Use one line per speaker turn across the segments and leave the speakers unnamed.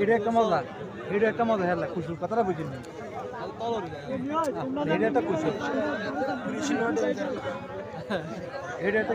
এটা একটা মজা এটা একটা মজা, হেলা কুসুর কথাটা বুঝিনি। এটা একটা কুসুর এটা একটা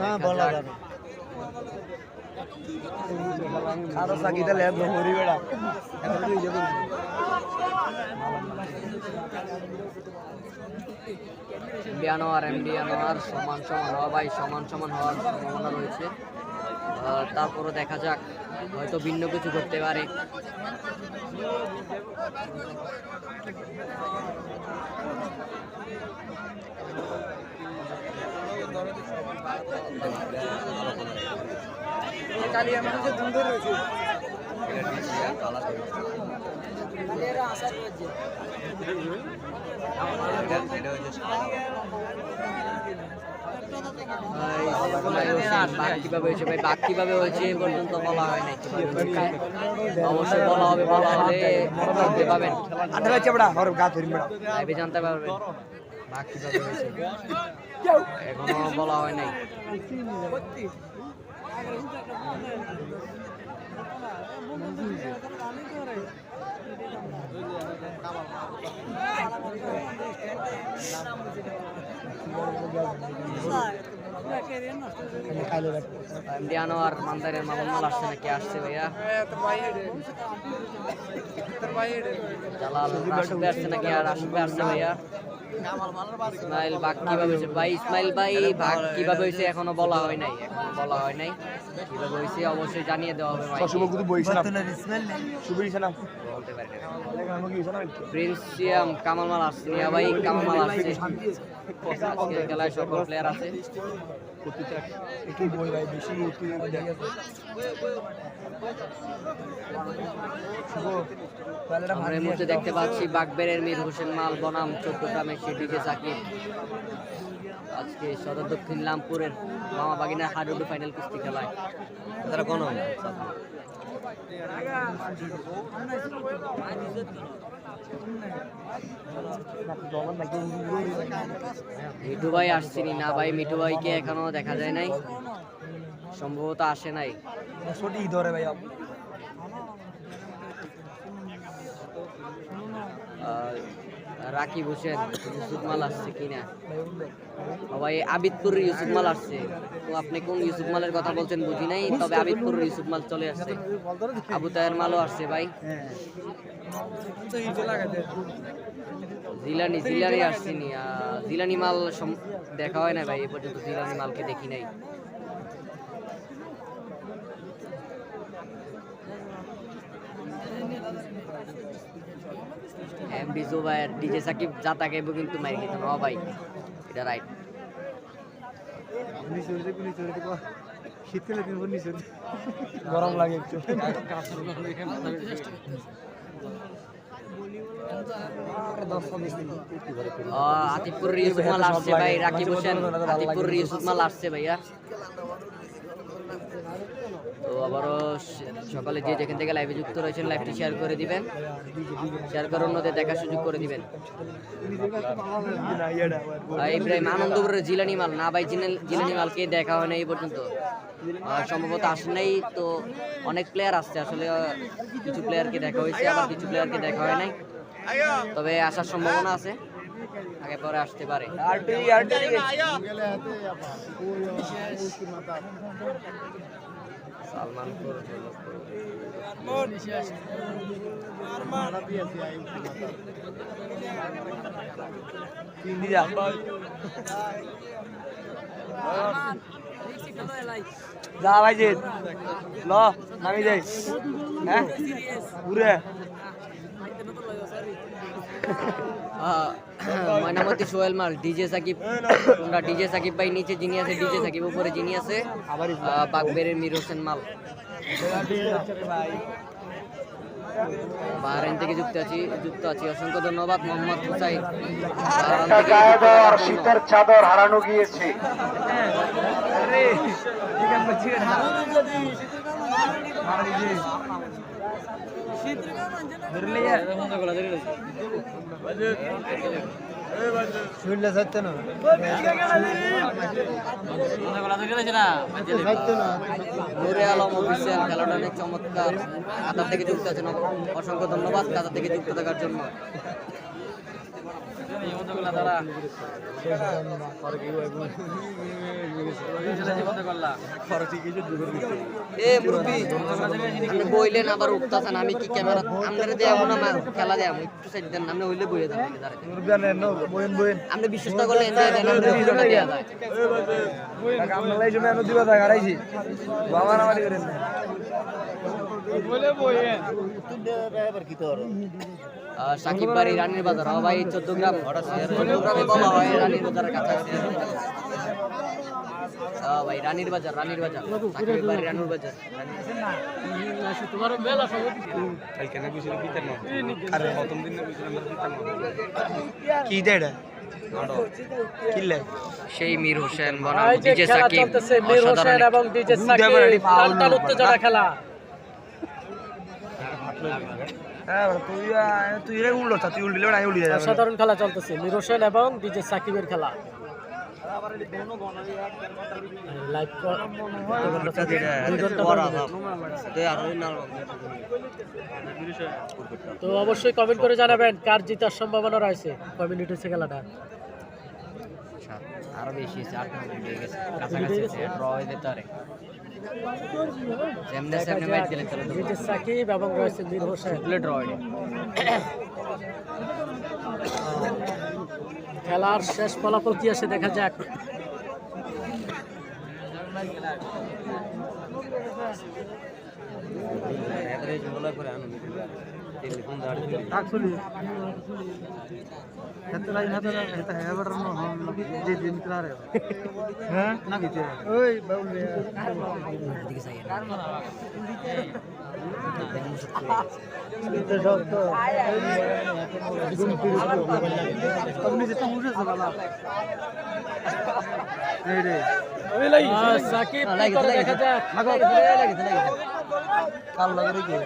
না বলা যাবে। আরও বেড়া।
এমডি আনোয়ার এমডি আনোয়ার সমান সমান হওয়া ভাই সমান সমান হওয়ার সম্ভাবনা রয়েছে। তারপরও দেখা যাক হয়তো ভিন্ন কিছু করতে পারে। বাঘ হয়েছে ভাই বাঘ কীভাবে হয়েছে পর্যন্ত বলা হয় অবশ্যই বলা হবে বলা হলে জানতে পারবেন বলা হয় নাই এমডি আনোয়ার মান্দারের মামুন মাল আসছে নাকি? আসছে ভাইয়া। জালাল ভাই আসছে নাকি? আর রাশিদ আসছে ভাইয়া। ইসমাইল বাঘ কীভাবে হয়েছে? ভাই ইসমাইল ভাই বাঘ কীভাবে হয়েছে এখনও বলা হয় নাই এখনও বলা হয় নাই। কীভাবে হয়েছে অবশ্যই জানিয়ে দেওয়া হবে ভাই।
শুভ কুতু বইছ না। শুভ না
বলতে পারি না।
আমি কি
প্রিন্সিয়াম কামাল মাল আসছে। ভাই কামাল মাল আসছে। আজকের খেলায় সকল প্লেয়ার আছে।
কি বই ভাই বেশি
আমরা মধ্যে দেখতে পাচ্ছি বাগবেরের মীর হোসেন মাল বনাম চট্টগ্রামে সেটিকে সাকিব আজকে সদর দক্ষিণ লামপুরের মামা বাগিনার হাডুডু ফাইনাল কুস্তি খেলায়। তারা কোন মিঠু ভাই আসছিনি। না ভাই মিঠু ভাইকে এখনও দেখা যায় নাই। সম্ভবত আসে নাই।
সঠিক ধরে ভাই
আহ, রাকিব হোসেন ইউসুফ মাল আসছে কিনা? ভাই আবিদপুর ইউসুফ মাল আসছে। তো আপনি কোন ইউসুফ মালের কথা বলছেন বুঝি নাই তবে আবিদপুর ইউসুফ মাল চলে আসছে। আবু তাহের মালও আসছে ভাই। জিলানি জিলানি আসছিনি জিলানি মাল দেখা হয় না ভাই এ পর্যন্ত জিলানি মালকে দেখি নাই। এমডি জুবাইর ডিজে সাকিব যা তাকে কিন্তু মারি খেতে না ভাই এটা রাইট
শীতকালে দিন নিচে গরম লাগে একটু।
আতিপুর ইউসুফ মাল আসছে ভাই রাকিব হোসেন। আতিপুর ইউসুফ মাল আসছে ভাইয়া। আবারও সকালে যে যেখান থেকে লাইভে যুক্ত রয়েছেন লাইভটি শেয়ার করে দিবেন। শেয়ার করে অন্যদের দেখার সুযোগ করে দিবেন। আর ইব্রাহিম, আনন্দপুরের জিলানি মাল। না ভাই জিলানি- মালকে দেখা হয় না এই পর্যন্ত। সম্ভবত আসে নাই, তো অনেক প্লেয়ার আসছে। আসলে কিছু প্লেয়ারকে দেখা হয়েছে, আবার কিছু প্লেয়ারকে দেখা হয় নাই। তবে আসার সম্ভাবনা আছে। আগে পরে আসতে পারে। সালমান
যা ভাই ল নামি যাই হ্যাঁ? ঘুরে
আহ, ময়নামতি সোহেল মাল, ডিজে সাকিব। তোমরা ডিজে সাকিব ভাই নিচে যিনি আছে, ডিজে সাকিব উপরে যিনি আছে বাগবেরের মির হোসেন মাল। বাহরাইন থেকে যুক্ত আছি যুক্ত আছি। অসংখ্য ধন্যবাদ, মোহাম্মদ হুসাইন
চাদর হারানো গিয়েছে।
শুনলে না।
খেলাটা অনেক চমৎকার কাতার থেকে যুক্ত আছেন। অসংখ্য ধন্যবাদ। কাতার থেকে যুক্ত থাকার জন্য। এ মুরব্বি আপনি বইলেন আবার উঠতাছেন আমি কি ক্যামেরা আপনারা দিয়ে এমন আমার খেলা দেয় একটু সাইড দেন আপনি হইলে বইয়ে দেন আপনি বিশ্বাস না করলে এনজয় দেন আপনি ভিডিওটা দেয়া যায়।
আমরা এই সময় দিবা থাকা হারাইছি বাবা আমার করেন
আহ, সাকিব বাড়ি রানীর বাজার। ভাই চোদ্দ গ্রাম। বলা হয় রানীর বাজারের কাছাকাছি। ভাই রানীর বাজার রানীর বাজার। সাকিব বাড়ি রানীর বাজার।
কি
সেই মীর হোসেন বনাম ডিজে সাকিব
মীর হোসেন
অসাধারণ
এবং ডিজে সাকিব টানটান উত্তেজনা খেলা।
তুই তুই আমি উল্টি যাবে।
অসাধারণ খেলা চলতেছে। মীর হোসেন এবং ডিজে সাকিবের খেলা। লাইভ তো অবশ্যই কমেন্ট করে জানাবেন কার জিতার সম্ভাবনা রয়েছে কয় মিনিট খেলাটা?
আরও বেশি আট মিনিট হয়ে গেছে। কাছাকাছি ড্র হয়ে যেতে
সাকিব এবং রয়েছে মীর হোসেন।
প্লে ড্র
খেলার শেষ ফলাফল কি আছে দেখা যাক।
Actually হ্যাঁ না কিছু ওই বাউল
দিকে চাই
তো সব তো। আপনি যেটা মুজে সালা এই রে।
আহ, সাকিব দেখা যাক?
কাল লাগে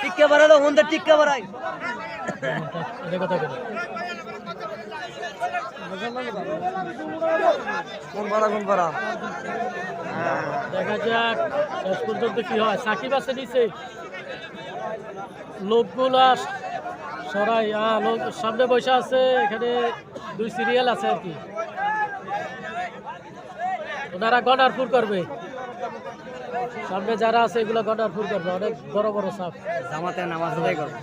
টিক্কা টিক্কা
কেন দেখা যাক শেষ পর্যন্ত কি হয় সাকিব আছে নিচে লোকগুলা সরাই লোক সামনে বসে আছে এখানে দুই সিরিয়াল আছে আর কি ওনারা গডার ফুল করবে। সামনে যারা আছে, এগুলো গডার ফুল করবে। অনেক বড় বড় সাপ।
জামাতে নামাজ করব।